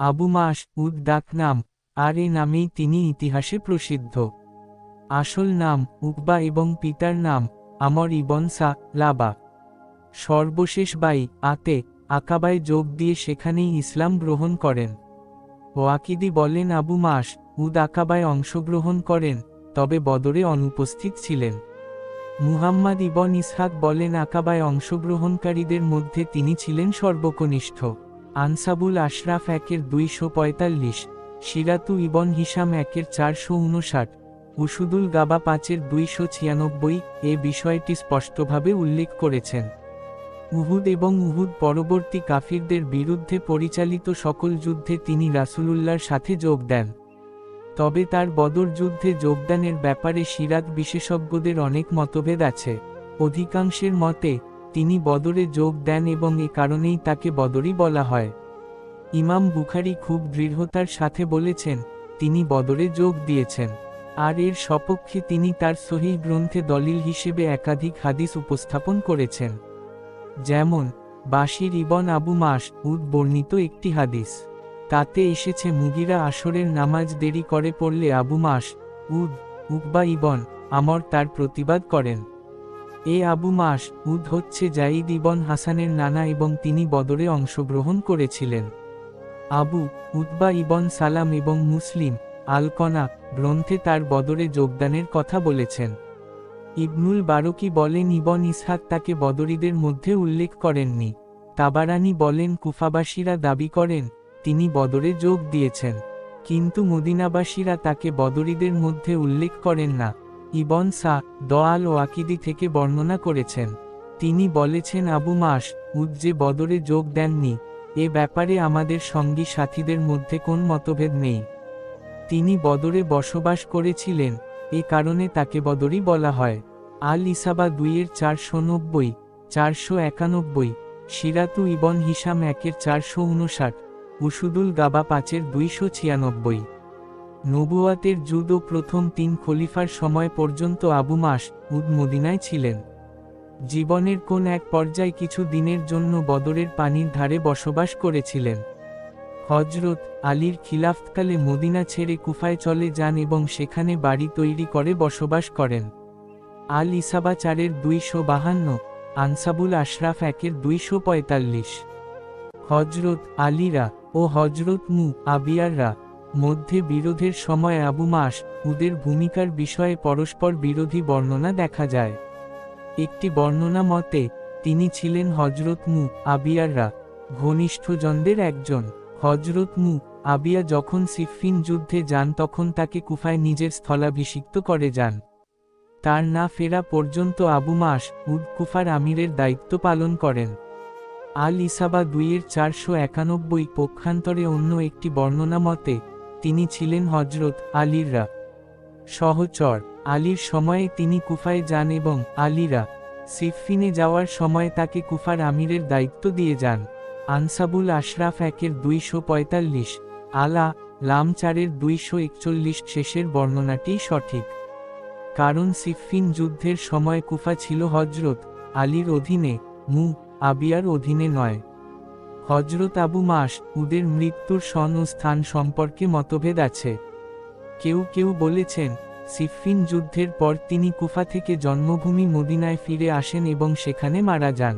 আবু মাস উদ ডাক নাম, আর এ নামেই তিনি ইতিহাসে প্রসিদ্ধ। আসল নাম উকবা এবং পিতার নাম আমর ইবন সা লাবা সর্বশেষ বাই আতে আকাবায় যোগ দিয়ে সেখানেই ইসলাম গ্রহণ করেন। ওয়াকিদি বলেন আবু মাস উদ আকাবায় অংশগ্রহণ করেন, তবে বদরে অনুপস্থিত ছিলেন। মুহাম্মদ ইবন ইসহাক বলেন আকাবায় অংশগ্রহণকারীদের মধ্যে তিনি ছিলেন সর্বকনিষ্ঠ। আনসাবুল আশরাফ একের দুইশো পঁয়তাল্লিশ সিরাতু ইবন হিসাম একের চারশো উনষাট উসুদুল গাবা পাঁচের দুইশো ছিয়ানব্বই এ বিষয়টি স্পষ্টভাবে উল্লেখ করেছেন। উহুদ এবং উহুদ পরবর্তী কাফিরদের বিরুদ্ধে পরিচালিত সকল যুদ্ধে তিনি রাসূলুল্লাহর সাথে যোগ দেন। তবে তার বদর যুদ্ধে যোগদানের ব্যাপারে সিরাত বিশেষজ্ঞদের অনেক মতভেদ আছে। অধিকাংশের মতে তিনি বদরে যোগ দেন এবং এ কারণেই তাকে বদরই বলা হয়। ইমাম বুখারি খুব দৃঢ়তার সাথে বলেছেন, তিনি বদরে যোগ দিয়েছেন। আর এর সপক্ষে তিনি তার সহিহ গ্রন্থে দলিল হিসেবে একাধিক হাদিস উপস্থাপন করেছেন। যেমন, বাশির ইবন আবু মাস উদ বর্ণিত একটি হাদিস, তাতে এসেছে মুগিরা আসরের নামাজ দেরি করে পড়লে আবু মাস উদ উকবা ইবন আমর তার প্রতিবাদ করেন। এ আবু মাস, উদ হচ্ছে জাইদ ইবন হাসানের নানা এবং তিনি বদরে অংশগ্রহণ করেছিলেন। আবু, উতবা ইবন সালাম এবং মুসলিম, আলকনা, গ্রন্থে তার বদরে যোগদানের কথা বলেছেন। ইবনুল বারকি বলেন, ইবন ইসহাক তাকে বদরীদের মধ্যে উল্লেখ করেননি। তাবারানি বলেন, কুফাবাসীরা দাবি করেন, তিনি বদরে যোগ দিয়েছেন। কিন্তু মদিনাবাসীরা তাকে বদরীদের মধ্যে উল্লেখ করেন না। ইবন সা, দয়াল ও আকিদি থেকে বর্ণনা করেছেন। তিনি বলেছেন, আবু মাস, উদ যে বদরে যোগ দেননি, এ ব্যাপারে আমাদের সঙ্গী সাথীদের মধ্যে কোন মতভেদ নেই। তিনি বদরে বসবাস করেছিলেন, এ কারণে তাকে বদরই বলা হয়। আল ইসাবা দুইয়ের চারশো নব্বই, চারশো একানব্বই, সিরাতু ইবন হিসাম একের চারশো উনষাট, উসুদুল গাবা পাঁচের দুইশো ছিয়ানব্বই। নবুয়াতের যুদ প্রথম তিন খলিফার সময় পর্যন্ত আবু মাস উদ মদিনায় ছিলেন। জীবনের কোন এক পর্যায়ে কিছু দিনের জন্য বদরের পানির ধারে বসবাস করেছিলেন। হজরত আলীর খিলাফতকালে মদিনা ছেড়ে কুফায় চলে যান এবং সেখানে বাড়ি তৈরি করে বসবাস করেন। আল ইসাবা চারের দুইশো বাহান্ন, আনসাবুল আশরাফ একের দুইশো পঁয়তাল্লিশ। হজরত আলীরা ও হজরত মু আবিয়াররা মধ্যে বিরোধের সময় আবু মাস উদের ভূমিকার বিষয়ে পরস্পর বিরোধী বর্ণনা দেখা যায়। একটি বর্ণনা মতে, তিনি ছিলেন হজরত মু আবিয়াররা, ঘনিষ্ঠজনদের একজন। হজরত মু আবিয়া যখন সিফিন যুদ্ধে যান তখন তাকে কুফায় নিজের স্থলাভিষিক্ত করে যান। তার না ফেরা পর্যন্ত আবু মাস উদ কুফার আমিরের দায়িত্ব পালন করেন। আল ইসাবা দুইয়ের চারশো একানব্বই পক্ষান্তরে অন্য একটি বর্ণনা মতে তিনি ছিলেন হজরত আলীররা সহচর, আলীর সময়ে তিনি কুফায় যান এবং আলীরা সিফিনে যাওয়ার সময় তাকে কুফার আমিরের দায়িত্ব দিয়ে যান। আনসাবুল আশরাফ একের দুইশো পঁয়তাল্লিশ, আলা লাম চারের দুইশো একচল্লিশ শেষের বর্ণনাটি সঠিক। কারণ সিফিন যুদ্ধের সময় কুফা ছিল হজরত আলীর অধীনে, মু আবিয়ার অধীনে নয়। হজরত আবু মাস, উদের মৃত্যুর সন ও স্থান সম্পর্কে মতভেদ আছে। কেউ কেউ বলেছেন সিফিন যুদ্ধের পর তিনি কুফা থেকে জন্মভূমি মদিনায় ফিরে আসেন এবং সেখানে মারা যান।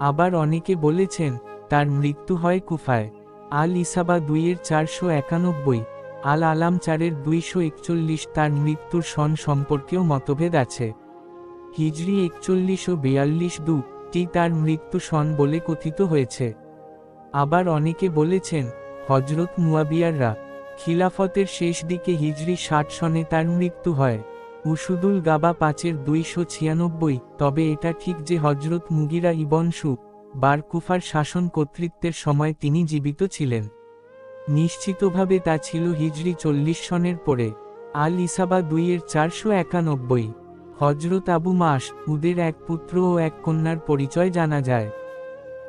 আবার অনেকে বলেছেন, তার মৃত্যু হয় কুফায়। আল ইসাবা দুইয়ের চারশো একানব্বই আল আলাম চারের দুইশো একচল্লিশ তার মৃত্যুর সন সম্পর্কেও মতভেদ আছে। হিজরি একচল্লিশ ও বিয়াল্লিশ দু টি তার মৃত্যু সন বলে কথিত হয়েছে। আবার অনেকে বলেছেন হজরত মুয়াবিয়াররা খিলাফতের শেষ দিকে হিজরি ষাট সনে তার মৃত্যু হয়। উসুদুল গাবা পাঁচের দুইশো ছিয়ানব্বই, তবে এটা ঠিক যে হজরত মুগিরা ইবনসু বারকুফার শাসন কর্তৃত্বের সময় তিনি জীবিত ছিলেন। নিশ্চিতভাবে তা ছিল হিজরি চল্লিশ সনের পরে। আল ইসাবা দুইয়ের চারশো একানব্বই। হজরত আবু মাস, উদের এক পুত্র ও এক কন্যার পরিচয় জানা যায়।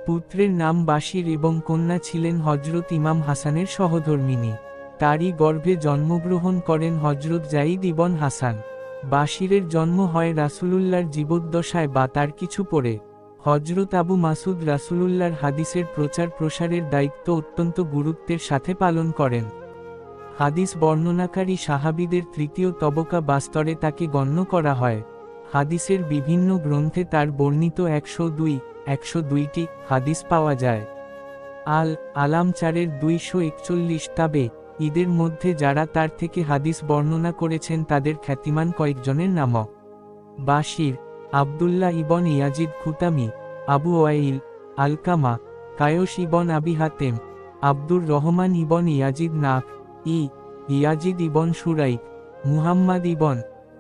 পুত্রের নাম বাসির এবং কন্যা ছিলেন হজরত ইমাম হাসানের সহধর্মিনী। তারই গর্ভে জন্মগ্রহণ করেন হজরত জাইদ ইবন হাসান। বাশিরের জন্ম হয় রাসুলুল্লার জীবদ্দশায় বা তার কিছু পরে। হজরত আবু মাসুদ রাসূলুল্লাহর হাদিসের প্রচার প্রসারের দায়িত্ব অত্যন্ত গুরুত্বের সাথে পালন করেন। হাদিস বর্ণনাকারী সাহাবিদের তৃতীয় তবকা বাস্তরে তাকে গণ্য করা হয়। হাদিসের বিভিন্ন গ্রন্থে তার বর্ণিত একশো দুই একশো দুইটি হাদিস পাওয়া যায়। আল আলাম চারের দুইশো একচল্লিশ তাবে ঈদের মধ্যে যারা তার থেকে হাদিস বর্ণনা করেছেন তাদের খ্যাতিমান কয়েকজনের নাম Bashir, Abdullah ibn Yazid Khutami, Abu Wail, Alqama Qays ibn Abi Hatem, Abdur Rahman ibn Yazid নাক, ই, Yazid ibn Suraik, Muhammad ibn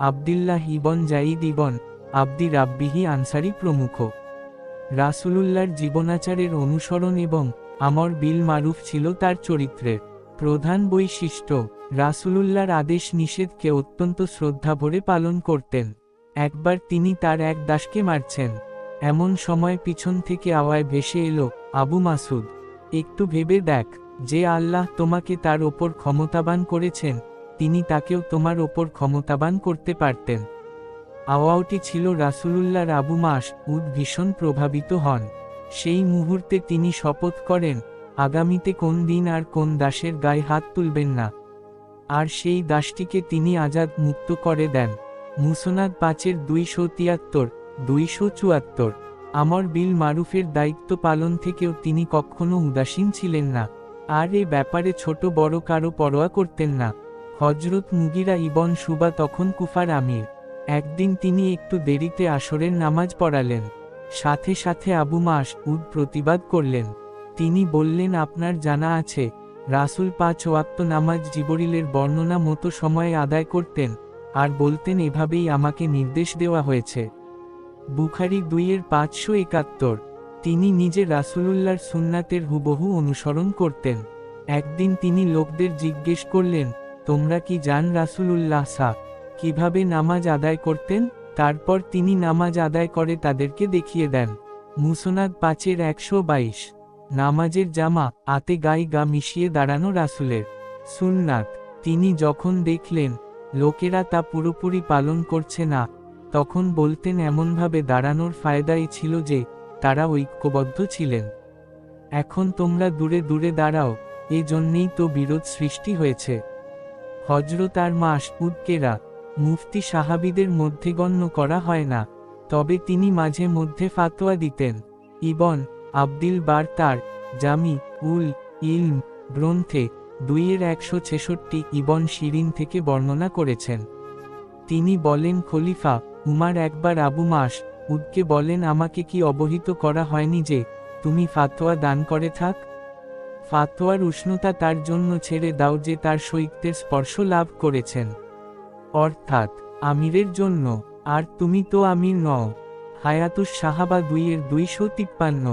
Abdullah ibn Zaid ibn Abdi Rabbihi Ansari প্রমুখ। রাসূলুল্লাহর জীবনাচারের অনুসরণ এবং আমর বিল মারুফ ছিল তার চরিত্রের প্রধান বৈশিষ্ট্য। রাসূলুল্লাহর আদেশ নিষেধকে অত্যন্ত শ্রদ্ধা শ্রদ্ধাভরে পালন করতেন। একবার তিনি তার এক দাসকে মারছেন। এমন সময় পিছন থেকে আওয়ায় ভেসে এলো আবু মাসুদ। একটু ভেবে দেখ, যে আল্লাহ তোমাকে তার ওপর ক্ষমতাবান করেছেন, তিনি তাকেও তোমার ওপর ক্ষমতাবান করতে পারতেন। আওয়াওটি ছিল রাসূলুল্লাহর আবু মাস উদ ভীষণ প্রভাবিত হন। সেই মুহূর্তে তিনি শপথ করেন, আগামীতে কোন দিন আর কোন দাসের গায়ে হাত তুলবেন না। আর সেই দাসটিকে তিনি আজাদ মুক্ত করে দেন। মুসনাদ পাঁচের দুইশো তিয়াত্তর, দুইশো চুয়াত্তর। আমর বিল মারুফের দায়িত্ব পালন থেকেও তিনি কখনো উদাসীন ছিলেন না। আর এ ব্যাপারে ছোট বড় কারও পরোয়া করতেন না। হজরত মুগিরা ইবন সুবা তখন কুফার আমির। একদিন তিনি একটু দেরিতে আসরের নামাজ পড়ালেন। সাথে সাথে আবু মাস উদ প্রতিবাদ করলেন। তিনি বললেন, আপনার জানা আছে, রাসুল পাঁচ ওয়াক্ত নামাজ জিবরিলের বর্ণনা মতো সময়ে আদায় করতেন, আর বলতেন এভাবেই আমাকে নির্দেশ দেওয়া হয়েছে। বুখারি দুইয়ের পাঁচশো একাত্তর। তিনি নিজে রাসূলুল্লাহর সুন্নাতের হুবহু অনুসরণ করতেন। একদিন তিনি লোকদের জিজ্ঞেস করলেন, তোমরা কি জান রাসূলুল্লাহ সা কীভাবে নামাজ আদায় করতেন, তারপর তিনি নামাজ আদায় করে তাদেরকে দেখিয়ে দেন। মুসনাদ পাঁচের একশো বাইশ। নামাজের জামা, আতে গাই গা মিশিয়ে দাঁড়ানো রাসুলের সুন্নাত। তিনি যখন দেখলেন, লোকেরা তা পুরোপুরি পালন করছে না, তখন বলতেন এমনভাবে দাঁড়ানোর ফায়দাই ছিল যে, তারা ঐক্যবদ্ধ ছিলেন। এখন তোমরা দূরে দূরে দাঁড়াও এ জন্যেই তো বিরোধ সৃষ্টি হয়েছে। হজরত আর উদ্কেরা মুফতি সাহাবিদের মধ্যে গণ্য করা হয় না, তবে তিনি মাঝে মধ্যে ফাতোয়া দিতেন। ইবন আব্দিল বার তার জামি উল ইলম গ্রন্থে দুইয়ের একশো ছেষট্টি ইবন শিরিন থেকে বর্ণনা করেছেন। তিনি বলেন, খলিফা উমার একবার আবু মাস উদকে বলেন, আমাকে কি অবহিত করা হয়নি যে তুমি ফাতোয়া দান করে থাক? ফাতোয়ার উষ্ণতা তার জন্য ছেড়ে দাও যে তার সৈক্যের স্পর্শ লাভ করেছেন। অর্থাৎ আমিরের জন্য আর তুমি তো আমির নও। হায়াতুস সাহাবা দুইয়ের দুইশো তিপ্পান্ন।